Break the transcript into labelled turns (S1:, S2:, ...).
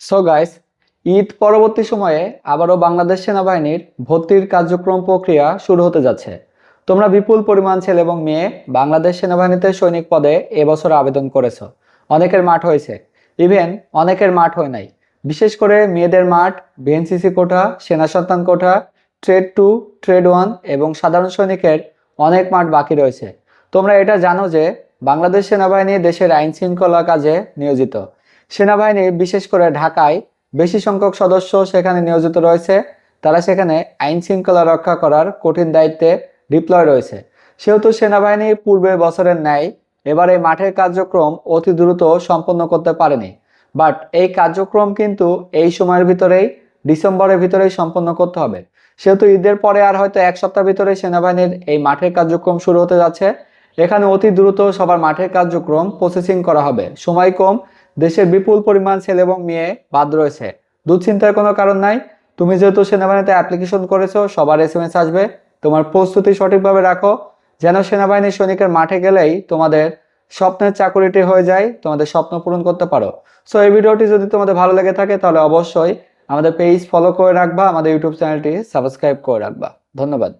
S1: So guys Eid পরবর্তী সময়ে আবারও বাংলাদেশ সেনাবাহিনীর ভর্তির কার্যক্রম প্রক্রিয়া শুরু হতে যাচ্ছে। তোমরা বিপুল পরিমাণ ছেলে এবং মেয়ে বাংলাদেশ সেনাবাহিনীতে সৈনিক পদে এবছর আবেদন করেছ। অনেকের মাঠ হয়েছে। ইভেন অনেকের মাঠ হয় নাই। বিশেষ করে মেয়েদের মাঠ বিএনসিসি কোঠা, সেনা সন্তান কোঠা ট্রেড টু ট্রেড ওয়ান এবং সাধারণ সৈনিকের অনেক মাঠ বাকি রয়েছে। তোমরা এটা জানো যে বাংলাদেশ সেনাবাহিনী দেশের আইন শৃঙ্খলা কাজে নিয়োজিত। সেনাবাহিনী, বিশেষ করে ঢাকায় বেশি সংখ্যক সদস্য সেখানে নিয়োজিত রয়েছে। তারা সেখানে আইন শৃঙ্খলা রক্ষা করার কঠিন দায়িত্বে ডিপ্লয় রয়েছে। সেহেতু সেনাবাহিনী পূর্বে বছরের ন্যায় এবার এই মাঠের কার্যক্রম অতি দ্রুত সম্পন্ন করতে পারেনি। বাট এই কার্যক্রম কিন্তু এই সময়ের ভিতরেই, ডিসেম্বরের ভিতরেই সম্পন্ন করতে হবে। সেহেতু ঈদের পরে আর হয়তো এক সপ্তাহ ভিতরে সেনাবাহিনীর এই মাঠের কার্যক্রম শুরু হতে যাচ্ছে। এখানে অতি দ্রুত সবার মাঠের কার্যক্রম প্রসেসিং করা হবে। সময় কম দেশের বিপুল পরিমাণ ছেলে এবং মেয়ে বাদ রয়েছে। দুশ্চিন্তার কোনো কারণ নাই। তুমি যেহেতু সেনাবাহিনীতে অ্যাপ্লিকেশন করেছ, সবার এস এম এস আসবে। তোমার প্রস্তুতি সঠিকভাবে রাখো। যেন সেনাবাহিনীর সৈনিকের মাঠে গেলেই তোমাদের স্বপ্নের চাকুরিটি হয়ে যায়, তোমাদের স্বপ্ন পূরণ করতে পারো। সো এই ভিডিওটি যদি তোমাদের ভালো লেগে থাকে, তাহলে অবশ্যই আমাদের পেজ ফলো করে রাখবা, আমাদের ইউটিউব চ্যানেলটি সাবস্ক্রাইব করে রাখবা। ধন্যবাদ।